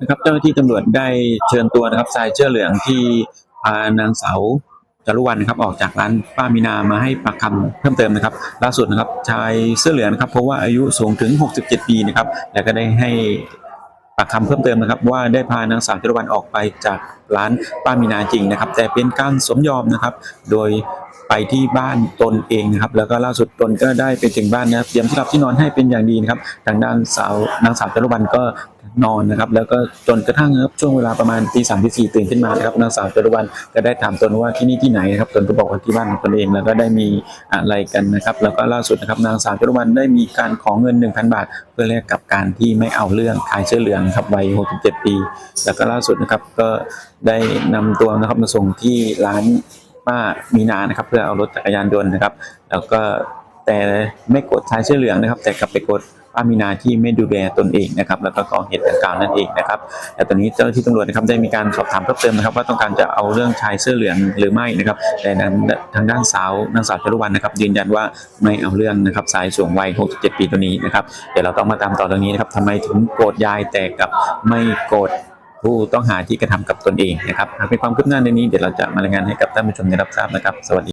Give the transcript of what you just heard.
นะครับเจ้าหน้าที่ตำรวจได้เชิญตัวนะครับชายเสื้อเหลืองที่พานางสาวจารุวรรณนะครับออกจากร้านป้ามีนามาให้ปากคำเพิ่มเติมนะครับ ล่าสุดนะครับชายเสื้อเหลืองนะครับเพราะว่าอายุสูงถึง 67 ปีนะครับแล้วก็ได้ให้ปากคำเพิ่มเติมนะครับ ว่าได้พานางสาวจารุวรรณออกไปจากร้านป้ามีนาจริงนะครับ แต่เป็นการสมยอมนะครับ โดยไปที่บ้านตนเองนะครับแล้วก็ล่าสุดตนก็ได้ไปถึงบ้านนะครับเตรียมที่หลับที่นอนให้เป็นอย่างดีนะครับทางด้านสาวนางสาวจารุวรรณก็ นอนนะครับ แล้วก็จนกระทั่งครับช่วงเวลาประมาณตีสามตีสี่ตื่นขึ้นมานะครับนางสาวจรุวรรณก็ได้ถามตนว่าที่นี่ที่ไหนนะครับตนก็บอกว่าที่บ้านของตนเองแล้วก็ได้มีอะไรกันนะครับ แล้วก็ล่าสุดนะครับนางสาวจรุวรรณได้มีการขอเงิน 1,000 บาท เพื่อแลกกับการที่ไม่เอาเรื่องชายเสื้อเหลืองครับวัย67 ปี แล้วก็ล่าสุดนะครับก็ได้นำตัวนะครับมาส่งที่ร้านป้ามีนานะครับ เพื่อเอารถจักรยานยนต์นะครับ แล้วก็แต่ไม่กดชายเสื้อเหลืองนะครับ แต่กลับไปกด ป้ามีนาที่ไม่ดูแลตนเองนะครับแล้วก็ก่อเหตุดังกล่าวนั่นเองนะครับแต่ตอนนี้เจ้าหน้าที่ตำรวจนะครับได้มีการสอบถามเพิ่มเติมนะครับว่าต้องการจะเอาเรื่องชายเสื้อเหลืองหรือไม่นะครับแต่ทางด้านสาวนางสาวจารุวรรณนะครับยืนยันว่าไม่เอาเรื่องนะครับชายสูงวัย 67 ปีตัวนี้นะครับเดี๋ยวเราต้องมาตามต่อเรื่องนี้นะครับทำไมถึงโกรธยายแต่กับไม่โกรธผู้ต้องหาที่กระทำกับตนเองนะครับหากมีความคืบหน้าในนี้เดี๋ยวเราจะมารายงานให้กับท่านผู้ชมได้รับทราบนะครับ สวัสดี